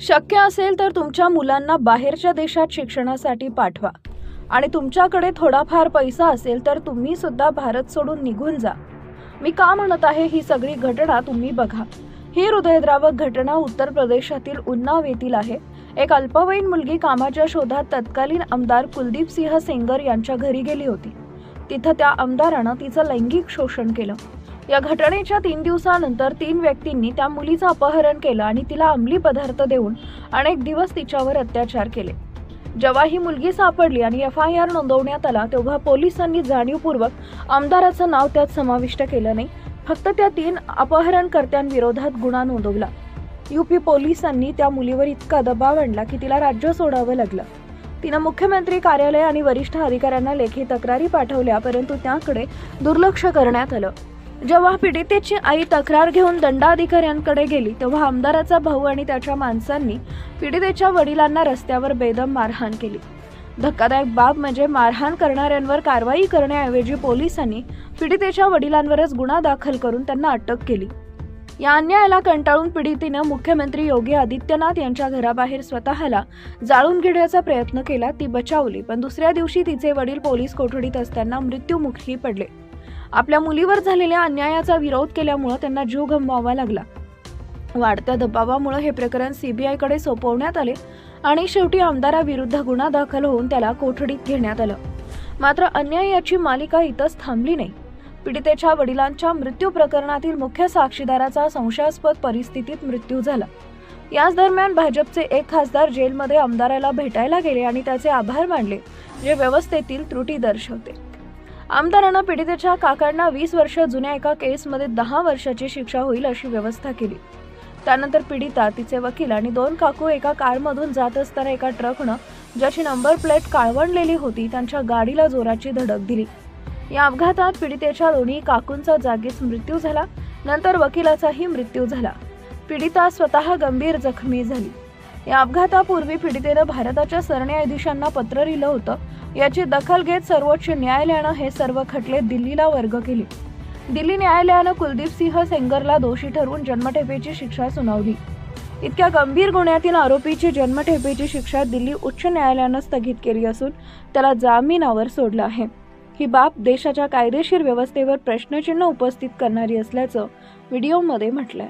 शक्य असेल तर तुमच्या मुलांना बाहेरच्या देशात शिक्षणासाठी पाठवा. आणि तुमच्याकडे थोडाफार पैसा असेल तर तुम्ही सुद्धा भारत सोडून निघून जा. मी का म्हणत आहे ही सगळी घटना तुम्ही बघा. ही हृदयद्रावक घटना उत्तर प्रदेशातील उन्नाव येथील आहे. एक अल्पवयीन मुलगी कामाच्या शोधात तत्कालीन आमदार कुलदीप सिंह सेंगर यांच्या घरी गेली होती. तिथं त्या आमदारानं तिचं लैंगिक शोषण केलं. या घटनेच्या तीन दिवसानंतर तीन व्यक्तींनी त्या मुलीचं अपहरण केलं आणि तिला अंमली पदार्थ देऊन अनेक दिवस तिच्यावर अत्याचार केले. जेव्हा ही मुलगी सापडली आणि एफ आय आर नोंदवण्यात आला तेव्हा पोलिसांनी जाणीवपूर्वक आमदाराचं नाव त्यात समाविष्ट केलं नाही. फक्त त्या तीन अपहरणकर्त्यांविरोधात गुन्हा नोंदवला. युपी पोलिसांनी त्या मुलीवर इतका दबाव आणला की तिला राज्य सोडावं लागलं. तिनं मुख्यमंत्री कार्यालय आणि वरिष्ठ अधिकाऱ्यांना लेखी तक्रारी पाठवल्या परंतु त्याकडे दुर्लक्ष करण्यात आलं. जेव्हा पीडितेची आई तक्रार घेऊन दंडाधिकाऱ्यांकडे गेली तेव्हा आमदाराचा भाऊ आणि त्याच्या माणसांनी पीडितेच्या वडिलांना रस्त्यावर बेदम मारहाण केली. धक्कादायक बाब म्हणजे मारहाण करणाऱ्यांवर कारवाई करण्याऐवजी पोलिसांनी पीडितेच्या वडिलांवरच गुन्हा दाखल करून त्यांना अटक केली. या अन्यायाला कंटाळून पीडितीनं मुख्यमंत्री योगी आदित्यनाथ यांच्या घराबाहेर स्वतःला जाळून घेण्याचा प्रयत्न केला ती बचावली. पण दुसऱ्या दिवशी तिचे वडील पोलीस कोठडीत असताना मृत्युमुखी पडले. आपल्या मुलीवर झालेल्या अन्यायाचा विरोध केल्यामुळं त्यांना जीव गमवावा लागला. वाढत्या दबावामुळे हे प्रकरण सीबीआयकडे सोपवण्यात आले आणि शेवटी आमदाराविरुद्ध गुन्हा दाखल होऊन त्याला कोठडीत घेण्यात आलं. मात्र अन्यायाची मालिका इथंच थांबली नाही. पीडितेच्या वडिलांच्या मृत्यू प्रकरणातील मुख्य साक्षीदाराचा संशयास्पद परिस्थितीत मृत्यू झाला. याच दरम्यान भाजपचे एक खासदार जेलमध्ये आमदाराला भेटायला गेले आणि त्याचे आभार मानले जे व्यवस्थेतील त्रुटी दर्शवते. आमदारानं पीडितेच्या काकांना वीस वर्ष जुन्या एका केसमध्ये दहा वर्षाची शिक्षा होईल अशी व्यवस्था केली. त्यानंतर पीडिता तिचे वकील आणि दोन काकू एका कारमधून जात असताना एका ट्रकनं ज्याची नंबर प्लेट काळवंडलेली होती त्यांच्या गाडीला जोराची धडक दिली. या अपघातात पीडितेच्या दोन्ही काकूंचा जागीच मृत्यू झाला नंतर वकिलाचाही मृत्यू झाला. पीडिता स्वतः गंभीर जखमी झाली. या अपघातापूर्वी पीडितेनं भारताच्या सरन्यायाधीशांना पत्र लिहिलं होतं. याची दखल घेत सर्वोच्च न्यायालयानं हे सर्व खटले दिल्लीला वर्ग केले. दिल्ली न्यायालयानं कुलदीप सिंह सेंगरला दोषी ठरवून जन्मठेपेची शिक्षा सुनावली. इतक्या गंभीर गुन्ह्यातील आरोपीची जन्मठेपेची शिक्षा दिल्ली उच्च न्यायालयानं स्थगित केली असून त्याला जामिनावर सोडलं आहे. ही बाब देशाच्या कायदेशीर व्यवस्थेवर प्रश्नचिन्ह उपस्थित करणारी असल्याचं व्हिडिओमध्ये म्हटलंय.